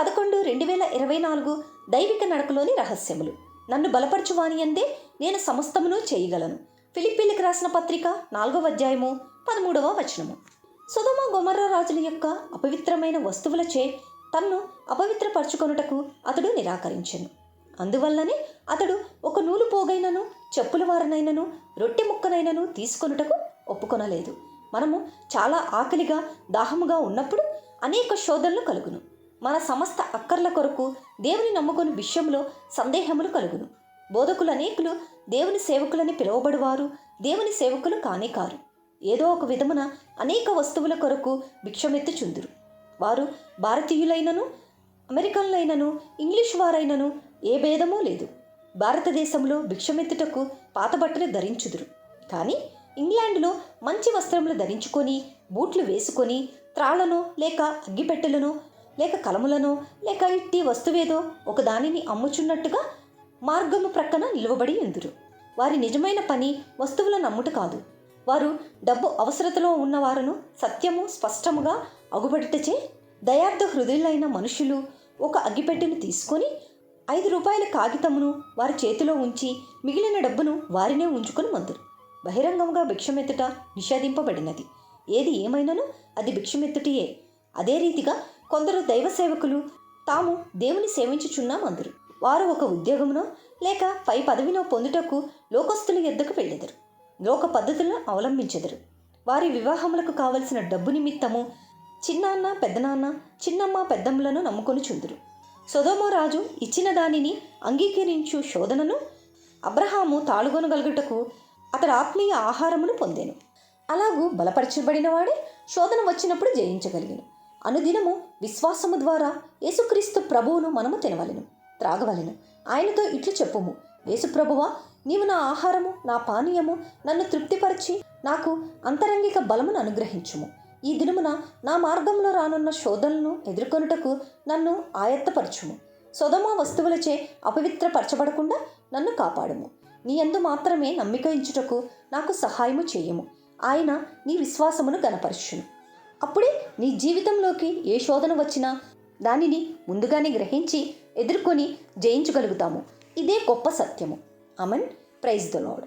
పదకొండు రెండు వేల ఇరవై నాలుగు దైవిక నడకలోని రహస్యములు. నన్ను బలపరచువాని అందే నేను సమస్తమును చేయగలను. ఫిలిప్పీలకు రాసిన పత్రిక నాలుగవ అధ్యాయము పదమూడవ వచనము. సుధమ గొమర్ర రాజుల యొక్క అపవిత్రమైన వస్తువులచే తన్ను అపవిత్రపరచుకొనుటకు అతడు నిరాకరించెను. అందువల్లనే అతడు ఒక నూలు పోగైనను చెప్పుల వారనైనను రొట్టె ముక్కనైనను తీసుకొనుటకు ఒప్పుకొనలేదు. మనము చాలా ఆకలిగా దాహముగా ఉన్నప్పుడు అనేక శోధనలు కలుగును. మన సమస్త అక్కర్ల కొరకు దేవుని నమ్ముకొని విషయంలో సందేహములు కలుగును. బోధకులు అనేకులు దేవుని సేవకులని పిలువబడివారు దేవుని సేవకులు కానే కారు. ఏదో ఒక విధమున అనేక వస్తువుల కొరకు భిక్షమెత్తుచుందురు. వారు భారతీయులైనను అమెరికన్లైనను ఇంగ్లీష్ వారైనను ఏ భేదమూ లేదు. భారతదేశంలో భిక్షమెత్తుటకు పాత బట్టలు ధరించుదురు. కానీ ఇంగ్లాండ్లో మంచి వస్త్రములు ధరించుకొని బూట్లు వేసుకొని త్రాళ్ళను లేక అగ్గిపెట్టెలను లేక కలములను లేక ఇట్టి వస్తువేదో ఒకదానిని అమ్ముచున్నట్టుగా మార్గము ప్రక్కన నిలువబడి ఎందురు. వారి నిజమైన పని వస్తువులను అమ్ముట కాదు. వారు డబ్బు అవసరతలో ఉన్నవారును సత్యము స్పష్టముగా అగుబడిటచే దయార్థ హృదయులైన మనుషులు ఒక అగ్గిపెట్టెను తీసుకొని ఐదు రూపాయల కాగితమును వారి చేతిలో ఉంచి మిగిలిన డబ్బును వారినే ఉంచుకొని మందురు. బహిరంగంగా భిక్షమెత్తుట నిషేధింపబడినది. ఏది ఏమైనను అది భిక్షమెత్తుటియే. అదే రీతిగా కొందరు దైవ సేవకులు తాము దేవుని సేవించుచున్నాం అందరు. వారు ఒక ఉద్యోగమునో లేక పై పదవినో పొందుటకు లోకస్తుల ఎద్దకు వెళ్ళెదరు. లోక పద్ధతులను అవలంబించెదరు. వారి వివాహములకు కావలసిన డబ్బు నిమిత్తము చిన్నాన్న పెద్దనాన్న చిన్నమ్మ పెద్దమ్మలను నమ్ముకొని చుందురు సొదోమో రాజు ఇచ్చిన దానిని అంగీకరించు శోధనను అబ్రహాము తాళుగొనగలుగుటకు అతడు ఆత్మీయ ఆహారమును పొందాను. అలాగూ బలపరచబడినవాడే శోధన వచ్చినప్పుడు జయించగలిగాను. అనుదినము విశ్వాసము ద్వారా యేసుక్రీస్తు ప్రభువును మనము తినవలెను త్రాగవలెను. ఆయనతో ఇట్లు చెప్పుము యేసు ప్రభువా నీవు నా ఆహారము నా పానీయము నన్ను తృప్తిపరిచి నాకు అంతరంగిక బలమును అనుగ్రహించుము. ఈ దినమున నా మార్గంలో రానున్న శోధనలను ఎదుర్కొనుటకు నన్ను ఆయత్తపరచుము. సొదమ వస్తువులచే అపవిత్రపరచబడకుండా నన్ను కాపాడుము. నీ యందు మాత్రమే నమ్మిక ఇచ్చుటకు నాకు సహాయము చేయము. ఆయన నీ విశ్వాసమును గనపరచును అప్పుడే నీ జీవితంలోకి ఏ శోధన వచ్చినా దానిని ముందుగానే గ్రహించి ఎదుర్కొని జయించగలుగుతాము. ఇదే గొప్ప సత్యము. Aman praise the lord